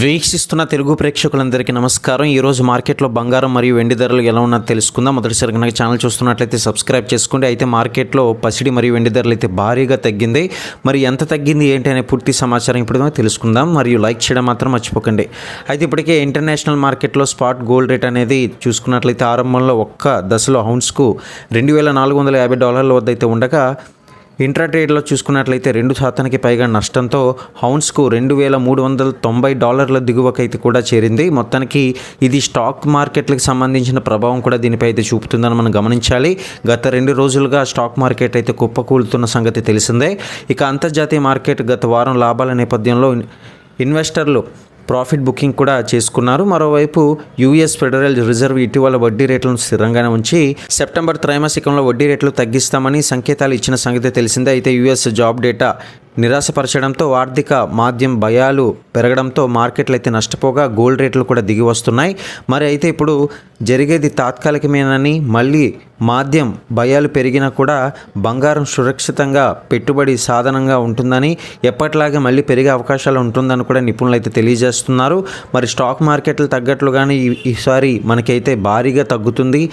వీక్షిస్తున్న తెలుగు ప్రేక్షకులందరికీ నమస్కారం. ఈరోజు మార్కెట్లో బంగారం మరియు వెండి ధరలు ఎలా ఉన్నా తెలుసుకుందాం. మొదటిసారి కనుక ఛానల్ చూస్తున్నట్లయితే సబ్స్క్రైబ్ చేసుకోండి. అయితే మార్కెట్లో పసిడి మరియు వెండి ధరలు అయితే భారీగా తగ్గింది. మరి ఎంత తగ్గింది ఏంటి అనే పూర్తి సమాచారం ఇప్పుడు తెలుసుకుందాం. మరియు లైక్ చేయడం మాత్రం మర్చిపోకండి. అయితే ఇప్పటికే ఇంటర్నేషనల్ మార్కెట్లో స్పాట్ గోల్డ్ రేట్ అనేది చూసుకున్నట్లయితే ఆరంభంలో ఒక్క దశలో హౌన్స్కు రెండు వేల నాలుగు వందల యాభై డాలర్ల వద్ద అయితే ఉండగా ఇంట్రా ట్రేడ్లో చూసుకున్నట్లయితే రెండు శాతానికి పైగా నష్టంతో హౌన్స్కు రెండు వేల మూడు వందల తొంభై డాలర్ల దిగువకైతే కూడా చేరింది. మొత్తానికి ఇది స్టాక్ మార్కెట్లకు సంబంధించిన ప్రభావం కూడా దీనిపై అయితే చూపుతుందని మనం గమనించాలి. గత రెండు రోజులుగా స్టాక్ మార్కెట్ అయితే కుప్పకూలుతున్న సంగతి తెలిసిందే. ఇక అంతర్జాతీయ మార్కెట్ గత వారం లాభాల నేపథ్యంలో ఇన్వెస్టర్లు ప్రాఫిట్ బుకింగ్ కూడా చేసుకున్నారు. మరోవైపు యూఎస్ ఫెడరల్ రిజర్వ్ ఇటీవల వడ్డీ రేట్లను స్థిరంగానే ఉంచి సెప్టెంబర్ త్రైమాసికంలో వడ్డీ రేట్లు తగ్గిస్తామని సంకేతాలు ఇచ్చిన సంగతి తెలిసిందే. అయితే యూఎస్ జాబ్ డేటా నిరాశపరచడంతో ఆర్థిక మాధ్యం భయాలు పెరగడంతో మార్కెట్లు అయితే నష్టపోగా గోల్డ్ రేట్లు కూడా దిగి వస్తున్నాయి. మరి అయితే ఇప్పుడు జరిగేది తాత్కాలికమేనని మళ్ళీ మాధ్యం భయాలు పెరిగినా కూడా బంగారం సురక్షితంగా పెట్టుబడి సాధనంగా ఉంటుందని ఎప్పటిలాగే మళ్ళీ పెరిగే అవకాశాలు ఉంటుందని కూడా నిపుణులు అయితే తెలియజేస్తున్నారు. మరి స్టాక్ మార్కెట్లు తగ్గట్లుగానే ఈ- ఈసారి మనకైతే భారీగా తగ్గుతుంది.